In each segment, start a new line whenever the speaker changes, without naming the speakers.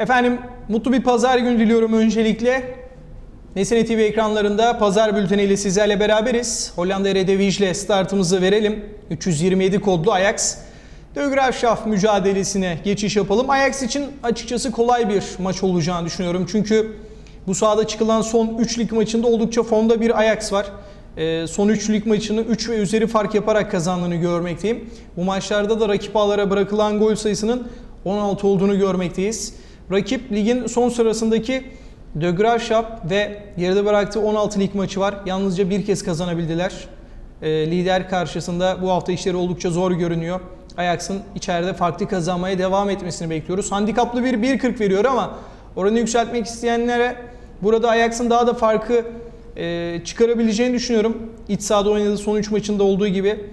Efendim mutlu bir pazar günü diliyorum öncelikle. Nesine TV ekranlarında pazar bülteniyle sizlerle beraberiz. Hollanda Eredivisie startımızı verelim. 327 kodlu Ajax. De Graafschap mücadelesine geçiş yapalım. Ajax için açıkçası kolay bir maç olacağını düşünüyorum. Çünkü bu sahada çıkılan son 3 lig maçında oldukça formda bir Ajax var. Ee, son 3 lig maçını 3 ve üzeri fark yaparak kazandığını görmekteyim. Bu maçlarda da rakip ağlara bırakılan gol sayısının 16 olduğunu görmekteyiz. Rakip ligin son sırasındaki De Graafschap ve geride bıraktığı 16 lig maçı var. Yalnızca bir kez kazanabildiler. Ee, lider karşısında bu hafta işleri oldukça zor görünüyor. Ajax'ın içeride farklı kazanmaya devam etmesini bekliyoruz. Handikaplı bir 1.40 veriyor ama oranı yükseltmek isteyenlere burada Ajax'ın daha da farkı e, çıkarabileceğini düşünüyorum. İç sahada oynadığı son 3 maçında olduğu gibi.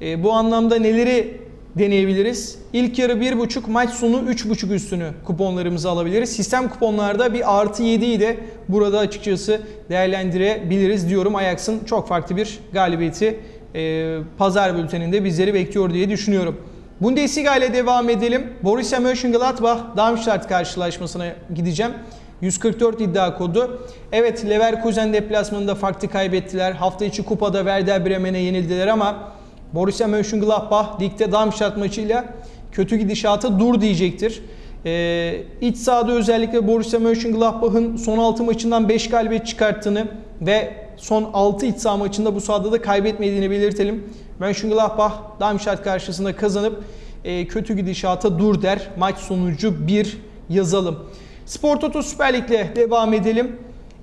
E, bu anlamda neleri deneyebiliriz? İlk yarı 1.5 maç sonu 3.5 üstünü kuponlarımızı alabiliriz. Sistem kuponlarda bir artı 7'yi de burada açıkçası değerlendirebiliriz diyorum. Ajax'ın çok farklı bir galibiyeti e, pazar bülteninde bizleri bekliyor diye düşünüyorum. Bundesliga ile devam edelim. Borussia Mönchengladbach Darmstadt karşılaşmasına gideceğim. 144 iddia kodu. Evet Leverkusen deplasmanında farklı kaybettiler. Hafta içi kupada Werder Bremen'e yenildiler ama Borussia Mönchengladbach ligde Darmstadt maçıyla kötü gidişata dur diyecektir. Ee, iç sahada özellikle Borussia Mönchengladbach'ın son 6 maçından 5 galibiyet çıkarttığını ve son 6 iç saha maçında bu sahada da kaybetmediğini belirtelim. Mönchengladbach Darmstadt karşısında kazanıp e, kötü gidişata dur der. Maç sonucu 1 yazalım. Spor Toto Süper Lig'le devam edelim.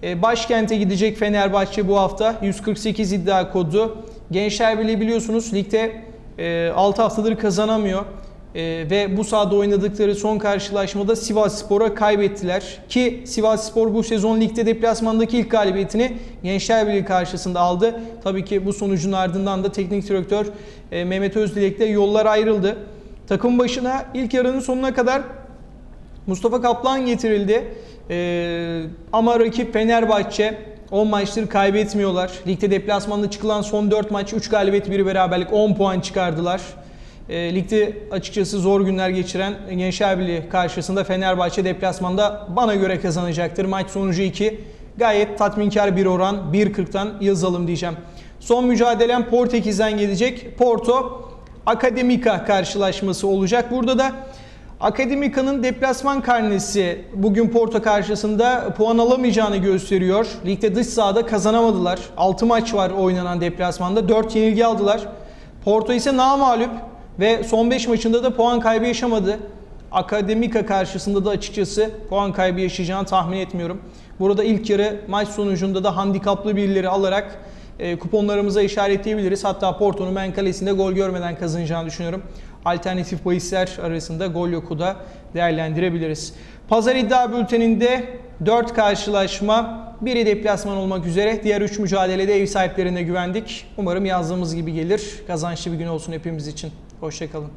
E, başkente gidecek Fenerbahçe bu hafta 148 iddia kodu. Gençler Birliği biliyorsunuz ligde e, 6 haftadır kazanamıyor. E, ve bu sahada oynadıkları son karşılaşmada Sivas Spor'a kaybettiler. Ki Sivas Spor bu sezon ligde deplasmandaki ilk galibiyetini Gençler Birliği karşısında aldı. Tabii ki bu sonucun ardından da teknik direktör e, Mehmet Özdilek'le yollar ayrıldı. Takım başına ilk yarının sonuna kadar Mustafa Kaplan getirildi. Ee, ama rakip Fenerbahçe 10 maçtır kaybetmiyorlar. Ligde deplasmanda çıkılan son 4 maç 3 galibiyet 1 beraberlik 10 puan çıkardılar. Ee, ligde açıkçası zor günler geçiren Gençler Birliği karşısında Fenerbahçe deplasmanda bana göre kazanacaktır. Maç sonucu 2. Gayet tatminkar bir oran 1.40'tan yazalım diyeceğim. Son mücadelem Portekiz'den gelecek. Porto Akademika karşılaşması olacak. Burada da Akademika'nın deplasman karnesi bugün Porto karşısında puan alamayacağını gösteriyor. Ligde dış sahada kazanamadılar. 6 maç var oynanan deplasmanda. 4 yenilgi aldılar. Porto ise namağlup ve son 5 maçında da puan kaybı yaşamadı. Akademika karşısında da açıkçası puan kaybı yaşayacağını tahmin etmiyorum. Burada ilk yarı maç sonucunda da handikaplı birileri alarak e, kuponlarımıza işaretleyebiliriz. Hatta Porto'nun ben kalesinde gol görmeden kazanacağını düşünüyorum alternatif bahisler arasında Golyoku da değerlendirebiliriz. Pazar iddia bülteninde 4 karşılaşma, biri deplasman olmak üzere diğer 3 mücadelede ev sahiplerine güvendik. Umarım yazdığımız gibi gelir. Kazançlı bir gün olsun hepimiz için. Hoşçakalın.